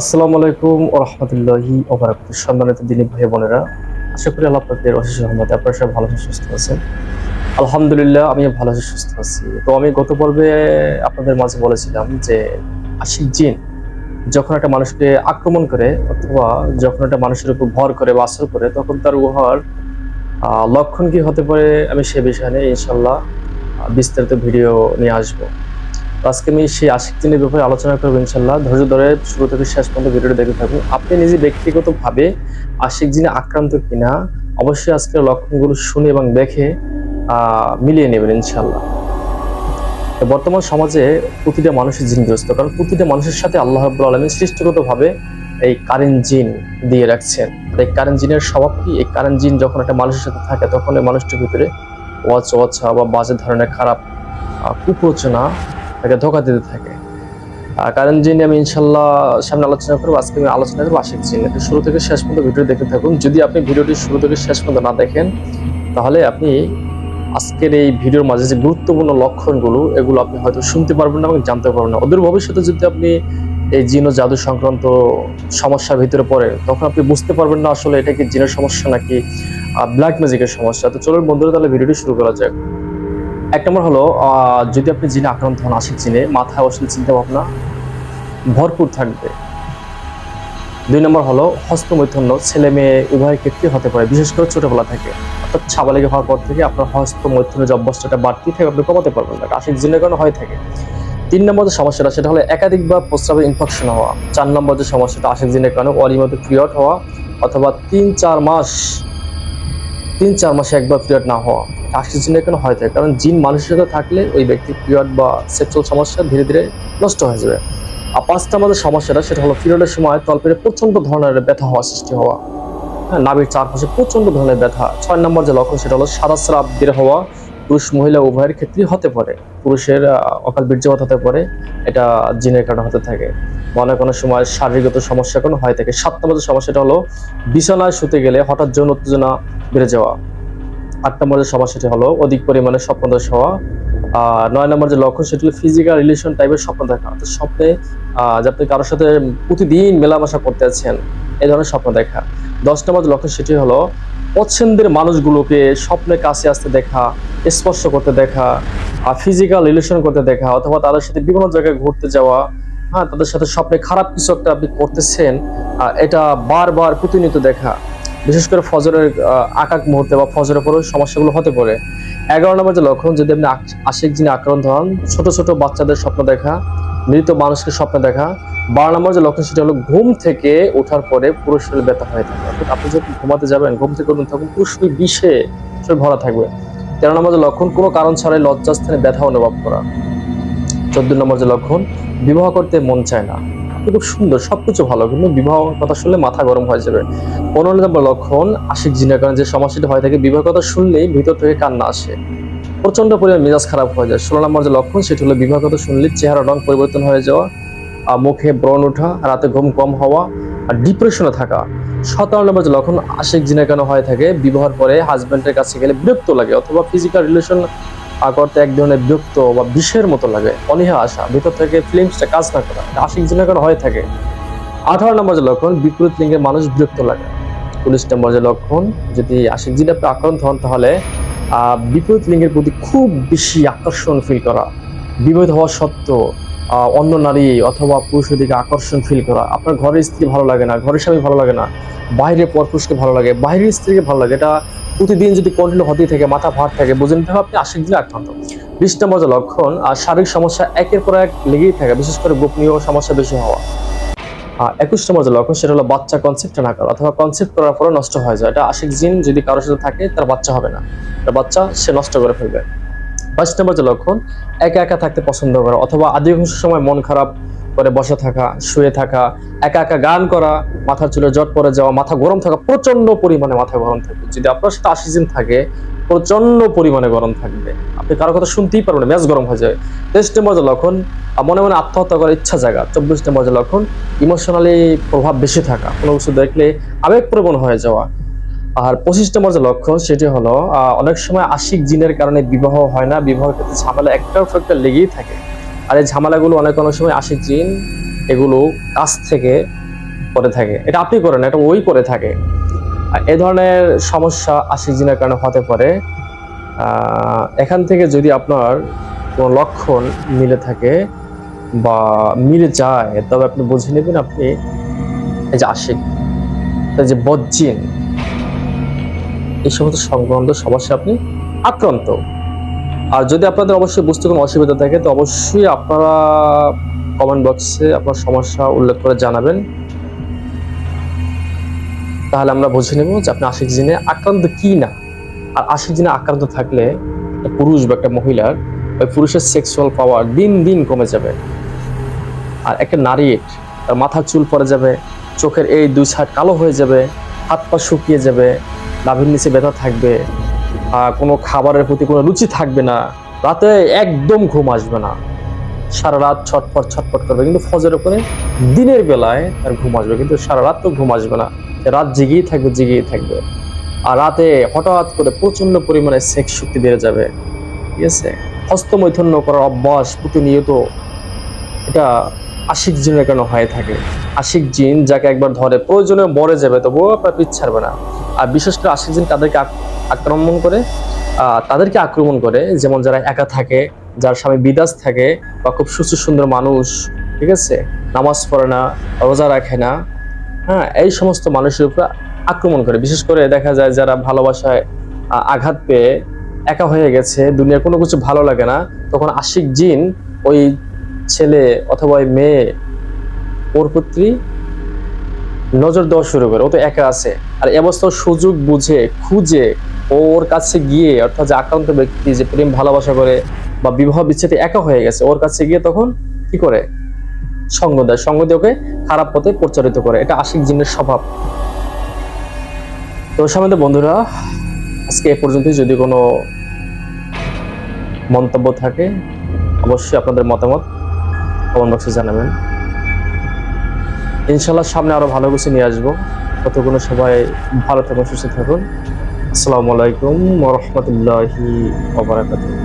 আসসালামু আলাইকুম রহমতুল্লাহি ওবারাকাত সম্মানিত দিনী ভাই বোনেরা, আশা করি আল্লাহ পাকের অশেষ রহমতে আপনারা সবাই ভালো সুস্থ আছেন। আলহামদুলিল্লাহ আমি ভালো সুস্থ আছি। তো আমি গত পর্বে আপনাদের মাঝে বলেছিলাম যে আশিক জিন যখন একটা মানুষকে আক্রমণ করে অথবা যখন একটা মানুষের উপর ভর করে বা আসর করে, তখন তার উহার লক্ষণ কি হতে পারে আমি সে বিষয়ে নিয়ে ইনশাল্লাহ বিস্তারিত ভিডিও নিয়ে আসব। আজকে আমি সেই আশিক জিনের ব্যাপারে আলোচনা করব ইনশাল্লাহ ধৈর্য ধরে শুরু থেকে শেষ পর্যন্ত ভিডিওটা দেখে থাকুন। আপনি নিজে ব্যক্তিগতভাবে আশিক জিনে আক্রান্ত কিনা, অবশ্যই আজকের লক্ষণগুলো শুনে এবং দেখে মিলিয়ে নেবেন ইনশাল্লাহ বর্তমান সমাজে প্রতিটা মানুষের জিনগ্রস্ত, কারণ প্রতিটা মানুষের সাথে আল্লাহ রাব্বুল আলমী সৃষ্টিগতভাবে এই কারেন্ট জিন দিয়ে রাখছেন। এই কারেন্ট জিনের স্বভাব কি? এই কারেন্ট জিন যখন একটা মানুষের সাথে থাকে, তখন ওই মানুষটির ভিতরে ওয়াচ ওয়াচ্ছা বা বাজে ধরনের খারাপ কুপ্রচনা তাকে ধোকা দিতে থাকে। কারেন্ট জিন আমি ইনশাল্লাহ সামনে আলোচনা করব, আজকে আমি আলোচনা করব আশিক জিন। তো শুরু থেকে শেষ পর্যন্ত ভিডিও দেখতে থাকুন। যদি আপনি ভিডিওটি শুরু থেকে শেষ পর্যন্ত না দেখেন, তাহলে আপনি আজকের এই ভিডিওর মাঝে যে গুরুত্বপূর্ণ লক্ষণগুলো, এগুলো আপনি হয়তো শুনতে পারবেন না এবং জানতে পারবেন না। ওদের ভবিষ্যতে যদি আপনি এই জিন জাদু সংক্রান্ত সমস্যার ভিতরে পড়ে তখন আপনি বুঝতে পারবেন না আসলে এটা কি জিনের সমস্যা নাকি ব্ল্যাক ম্যাজিকের সমস্যা। তো চলুন বন্ধুরা, তাহলে ভিডিওটি শুরু করা যাক। এক নম্বর হলো যদি আপনি জিনে আক্রান্ত হন আশিক জিনে, মাথায় অশ্লীল চিন্তা ভাবনা ভরপুর থাকবে। দুই নম্বর হলো, হস্তমৈথন্য, ছেলে মেয়ে উভয়ের ক্ষেত্রে হতে পারে, বিশেষ করে ছোটবেলা থেকে। অর্থাৎ সাবালিক হওয়ার পর থেকে আপনার হস্তমৈথুনের যে অভ্যাসটা বাড়তি থাকে, আপনি কমাতে পারবেন না আশিক জিনের কারণে হয়ে থাকে। তিন নম্বর যে সমস্যাটা, সেটা হলো একাধিকবার প্রস্রাবের ইনফেকশন হওয়া। চার নম্বর যে সমস্যাটা আশিক জিনের কারণে অনিয়মিত পিরিয়ড হওয়া, অথবা তিন চার মাস তিন চার মাসে একবার পিরিয়ড না হওয়া। জিনের কারণে হয়ে থাকে। কারণ জিন মানুষের সাথে থাকলে ওই ব্যক্তির পিরিয়ড বা সেক্সুয়াল সমস্যা ধীরে ধীরে নষ্ট হয়ে যাবে। আর পাঁচটা আমাদের সমস্যাটা, সেটা হলো পিরিয়ডের সময় তলপেটে প্রচণ্ড ধরনের ব্যথা হওয়া সৃষ্টি হওয়া। হ্যাঁ নাভির চারপাশে প্রচণ্ড ধরনের ব্যথা। ছয় নম্বর যে লক্ষণ, সেটা হলো সাদা স্রাব বের হওয়া। পুরুষ, মহিলা উভয়ের ক্ষেত্রেই হতে পারে। পুরুষের অকাল বীর্যপাত হতে পারে। এটা জিনের কারণে হতে থাকে। অনেক অনেক সময় শারীরিকগত সমস্যা কোনো হয়ে থাকে। সাত নম্বর সমস্যাটা হলো, বিছানায় শুতে গেলে হঠাৎ যৌন উত্তেজনা বেড়ে যাওয়া। আট নম্বর যে সমস্যা সেটি হলো, অধিক পরিমাণে স্বপ্নদোষ হওয়া। নয় নম্বর যে লক্ষণ সেটি হলো ফিজিক্যাল রিলেশন টাইপের স্বপ্ন দেখা। অর্থাৎ স্বপ্নে যে আপনি কারোর সাথে প্রতিদিন মেলামেশা করতে আছেন এই ধরনের স্বপ্ন দেখা। দশ নম্বর যে লক্ষণ সেটি হলো পছন্দের মানুষগুলোকে স্বপ্নে কাছে আসতে দেখা, স্পর্শ করতে দেখা, আর ফিজিক্যাল রিলেশন করতে দেখা, অথবা তাদের সাথে বিভিন্ন জায়গায় ঘুরতে যাওয়া হ্যাঁ তাদের সাথে স্বপ্নে খারাপ কিছু একটা আপনি করতেছেন এটা বারবার প্রতিনিয়ত দেখা। বিশেষ করে ফজরের আকাক মুহূর্তে বা ফজরের পরেও সমস্যাগুলো হতে পারে। এগারো নম্বর যে লক্ষণ, যদি আপনি আশিক জিনে আক্রান্ত হন, ছোট ছোট বাচ্চাদের স্বপ্ন দেখা, মৃত মানুষকে স্বপ্ন দেখা, বারো নম্বর যে লক্ষণ সেটা হলো ঘুম থেকে ওঠার পরে পুরো শরীর ব্যথা হয়ে থাকে। অর্থাৎ আপনি যখন ঘুমাতে যাবেন, ঘুম থেকে উঠুন তখন পুরো শরীর বিষে শরীর ভরা থাকবে। তেরো নম্বর যে লক্ষণ, কোনো কারণ ছাড়াই লজ্জাস্থানে ব্যথা অনুভব করা। চোদ্দ নম্বর যে লক্ষণ, বিবাহ করতে মন চায় না। খুব সুন্দর, সবকিছু ভালো। কিন্তু বিবাহ কথা শুনলে মাথা গরম হয়ে যাবে। পনেরো নম্বর লক্ষণ, আশিক জিনের কারণে যে সমস্যাটা হয়ে থাকে বিবাহ কথা শুনলেই ভিতর থেকে কান্না আসে। প্রচণ্ড পরিমাণ মেজাজ খারাপ হয়ে যায়। ষোলো নম্বর যে লক্ষণ, সেটি হলো বিবাহ কথা শুনলে চেহারা রং পরিবর্তন হয়ে যাওয়া, আর মুখে ব্রণ ওঠা, রাতে ঘুম কম হওয়া, আর ডিপ্রেশনে থাকা। সতেরো নম্বর যে লক্ষণ, আশিক জিনের কেন হয়ে থাকে, বিবাহের পরে হাজব্যান্ডের কাছে গেলে বিরক্ত লাগে, অথবা ফিজিক্যাল রিলেশন করতে এক ধরনের বিরক্ত বা বিষের মতো লাগে, অনীহা আসা, ভিতর থেকে ফিলিংসটা কাজ না করা আশিক জিনের কেন হয়ে থাকে। আঠারো নম্বর যে লক্ষণ বিপরীত লিঙ্গের মানুষ বিরক্ত লাগে। উনিশ নম্বর যে লক্ষণ, যদি আশিক জিনে আপনি আক্রান্ত হন, তাহলে বিপরীত লিঙ্গের প্রতি খুব বেশি আকর্ষণ ফিল করা। বিপরীত হওয়া সত্ত্বেও অন্য নারী অথবা পুরুষের দিকে আকর্ষণ ফিল করা। আপনার ঘরের স্ত্রী ভালো লাগে না, ঘরের স্বামী ভালো লাগে না, বাইরের পরপুরুষকে ভালো লাগে, বাইরের স্ত্রীকে ভালো লাগে। এটা প্রতিদিন যদি কন্টিনিউ হতেই থাকে, মাথা ভার থাকে, বুঝে নিতে হবে আপনি আশিক দিনে আক্রান্ত বিশ নম্বর যে লক্ষণ আর শারীরিক সমস্যা একের পর এক লেগেই থাকে, বিশেষ করে গোপনীয় সমস্যা বেশি হওয়া। একুশ নম্বর যে লক্ষণ, সেটা হলো বাচ্চা কনসেপ্ট না করা, অথবা কনসেপ্ট করার পরে নষ্ট হয়ে যায়। এটা আশিক জিন যদি কারোর সাথে থাকে, তার বাচ্চা হবে না। তার বাচ্চা সে নষ্ট করে ফেলবে। বাইশ নম্বর যে লক্ষণ, একা একা থাকতে পছন্দ করা অথবা আধিকাংশ সময় মন খারাপ করে বসে থাকা, শুয়ে থাকা, একা একা গান করা, মাথার চুলে জট পরে যাওয়া, মাথা গরম থাকা প্রচণ্ড পরিমাণে মাথা গরম থাকবে। যদি আপনার সাথে আশি দিন থাকে প্রচণ্ড পরিমাণে গরম থাকবে। আপনি কারও কথা শুনতেই পারবেন না মেজ গরম হয়ে যাবে। তেইশ নম্বর যে লক্ষণ মনে মনে আত্মহত্যা করার ইচ্ছা জায়গা চব্বিশ নম্বর যে লক্ষণ ইমোশনালি প্রভাব বেশি থাকা। কোনো কিছু দেখলে আবেগপ্রবণ হয়ে যাওয়া। আর পঁচিশ নম্বর যে লক্ষণ সেটি হলো অনেক সময় আশিক জিনের কারণে বিবাহ হয় না, বিবাহের ক্ষেত্রে ঝামেলা একটার পর একটা লেগেই থাকে। আর এই ঝামেলাগুলো অনেক অনেক সময় আশিক জিন এগুলো কাছ থেকে করে থাকে। এটা আপনি করেন, এটা ওই করে থাকে। এ ধরনের সমস্যা আশিক জিনের কারণে হতে পারে। এখান থেকে যদি আপনার কোনো লক্ষণ মিলে থাকে বা মিলে যায়, তবে আপনি বুঝে নেবেন আপনি এই যে আশিক যে বজ্জিন এই সমস্ত সংক্রান্ত সমস্যা আপনি আক্রান্ত। আর যদি আপনাদের অবশ্যই বুঝতে কোনো অসুবিধা থাকে, তো অবশ্যই আপনারা কমেন্ট বক্সে আপনার সমস্যা উল্লেখ করে জানাবেন। তাহলে আমরা বুঝে নেব যে আপনি আশিক জিনে আক্রান্ত কি না। আর আশিক জিনে আক্রান্ত থাকলে পুরুষ বা একটা মহিলার ওই পুরুষের সেক্সুয়াল পাওয়ার দিন দিন কমে যাবে। আর একটা নারীর তার মাথার চুল পড়ে যাবে, চোখের এই দুই সাইড কালো হয়ে যাবে, হাত পা শুকিয়ে যাবে নাভির নিচে ব্যথা থাকবে কোনো খাবারের প্রতি কোনো রুচি থাকবে না। রাতে একদম ঘুম আসবে না। সারা রাত ছটফট ছটফট করবে, কিন্তু ফজরের পরে দিনের বেলায় তার ঘুম আসবে, কিন্তু সারা রাত তো ঘুম আসবে না। রাত জেগেই থাকবে জেগেই থাকবে। আর রাতে হঠাৎ করে প্রচণ্ড পরিমাণে সেক্স শক্তি বেড়ে যাবে। ঠিক আছে? হস্তমৈথন্য করার অভ্যাস প্রতিনিয়ত এটা আশিক জিনের কারণে হয়ে থাকে? আশিক জিন যাকে একবার ধরে প্রয়োজনে মরে যাবে, তবুও আপনার পিছ ছাড়বে না। আর বিশেষ করে আশিক তাদেরকে আক্রমণ করে তাদেরকে আক্রমণ করে, যেমন যারা একা থাকে, যার স্বামী বিদাস থাকে বা খুব সুস্থ সুন্দর মানুষ, ঠিক আছে? নামাজ পড়ে না, রোজা রাখে না হ্যাঁ এই সমস্ত মানুষের উপর আক্রমণ করে। বিশেষ করে দেখা যায় যারা ভালোবাসায় আঘাত পেয়ে একা হয়ে গেছে, দুনিয়ার কোনো কিছু ভালো লাগে না, তখন আশিক জিন ওই ছেলে অথবা ওই মেয়ে ওর প্রতি নজর দেওয়া শুরু করে, ও তো একা আছে। আর অবস্থা সুযোগ বুঝে, খুঁজে ওর কাছে গিয়ে, অর্থাৎ যে আক্রান্ত ব্যক্তি যে প্রেম, ভালোবাসা করে বা বিবাহ বিচ্ছেদে একা হয়ে গেছে, ওর কাছে গিয়ে তখন কি করে? সঙ্গ দেয়। সঙ্গ দিয়ে ওকে খারাপ পথে প্রচারিত করে। এটা আশিক জিনের স্বভাব। তো সামনে বন্ধুরা, আজকে এ পর্যন্তই। যদি কোনো মন্তব্য থাকে, অবশ্যই আপনাদের মতামত কমেন্ট বক্সে জানাবেন। ইনশাল্লাহ সামনে আরও ভালো কিছু নিয়ে আসব। কতগুলো সবাই ভালো থাকুন, সুস্থ থাকুন। আসসালামু আলাইকুম ওরহমতুল্লাহি ওবরাকাতুহ